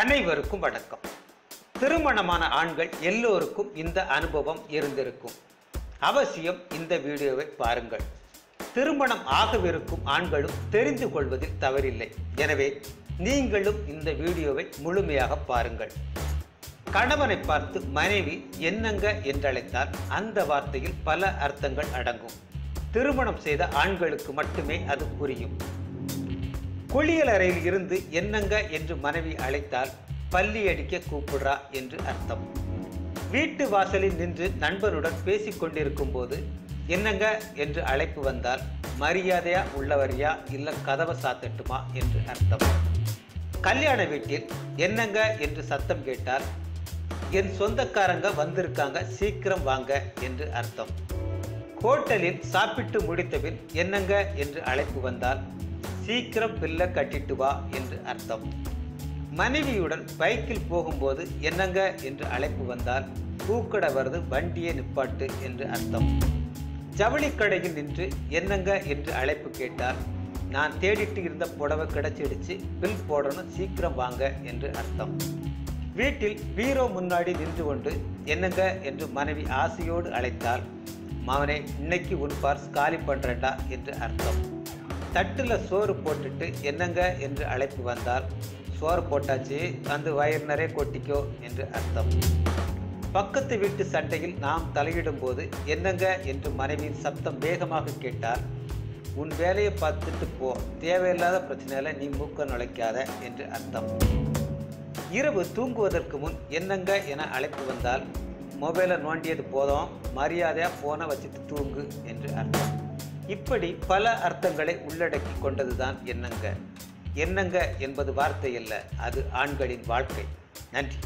அனைவருக்கும் வணக்கம். திருமணமான ஆண்கள் எல்லோருக்கும் இந்த அனுபவம் இருந்திருக்கும். அவசியம் இந்த வீடியோவை பாருங்கள். திருமணம் ஆகவிருக்கும் ஆண்களும் தெரிந்து கொள்வதில் தவறில்லை. எனவே நீங்களும் இந்த வீடியோவை முழுமையாக பாருங்கள். கணவனை பார்த்து மனைவி என்னங்க என்றழைத்தால் அந்த வார்த்தையில் பல அர்த்தங்கள் அடங்கும். திருமணம் செய்த ஆண்களுக்கு மட்டுமே அது புரியும். குளியல் அறையில் இருந்து என்னங்க என்று மனைவி அழைத்தால் பள்ளி அடிக்க கூப்பிடுறா என்று அர்த்தம். வீட்டு வாசலில் நின்று நண்பருடன் பேசிக் கொண்டிருக்கும் போது என்னங்க? என்று அழைப்பு வந்தால் மரியாதையா உள்ளவரியா இல்லை கதவை சாத்தட்டுமா? என்று அர்த்தம். கல்யாண வீட்டில் என்னங்க? என்று சத்தம் கேட்டால் என் சொந்தக்காரங்க வந்திருக்காங்க சீக்கிரம் வாங்க என்று அர்த்தம். ஹோட்டலில் சாப்பிட்டு முடித்தபின் என்னங்க? என்று அழைப்பு வந்தால் சீக்கிரம் பில்ல கட்டிட்டு வா என்று அர்த்தம். மனைவியுடன் பைக்கில் போகும்போது என்னங்க என்று அழைப்பு வந்தால் பூக்கடை வருது வண்டியை நிப்பாட்டு என்று அர்த்தம். ஜவுளி கடையில் நின்று என்னங்க என்று அழைப்பு கேட்டால் நான் தேடிட்டு இருந்த புடவை கிடைச்சிடுச்சு பில் போடணும் சீக்கிரம் வாங்க என்று அர்த்தம். வீட்டில் பீரோ முன்னாடி நின்று கொண்டு என்னங்க என்று மனைவி ஆசையோடு அழைத்தால் மவனே இன்னைக்கு உன் பார்ஸ் காலி பண்றேன்டா என்று அர்த்தம். தட்டில் சோறு போட்டுட்டு என்னங்க என்று அழைப்பு வந்தால் சோறு போட்டாச்சு வந்து வயிறு நிறைய கொட்டிக்கோ என்று அர்த்தம். பக்கத்து வீட்டு சண்டையில் நாம் தலையிடும் போது என்னங்க என்று மனைவியின் சப்தம் வேகமாக கேட்டால் உன் வேலையை பார்த்துட்டு போ தேவையில்லாத பிரச்சனையில் நீ மூக்க நுழைக்காத என்று அர்த்தம். இரவு தூங்குவதற்கு முன் என்னங்க என அழைப்பு வந்தால் மொபைலை நோண்டியது போதும் மரியாதையாக ஃபோனை வச்சுட்டு தூங்கு என்று அர்த்தம். இப்படி பல அர்த்தங்களை உள்ளடக்கி கொண்டதுதான் என்னங்க என்னங்க என்பது வார்த்தை அல்ல அது ஆண்களின் வாழ்க்கை. நன்றி.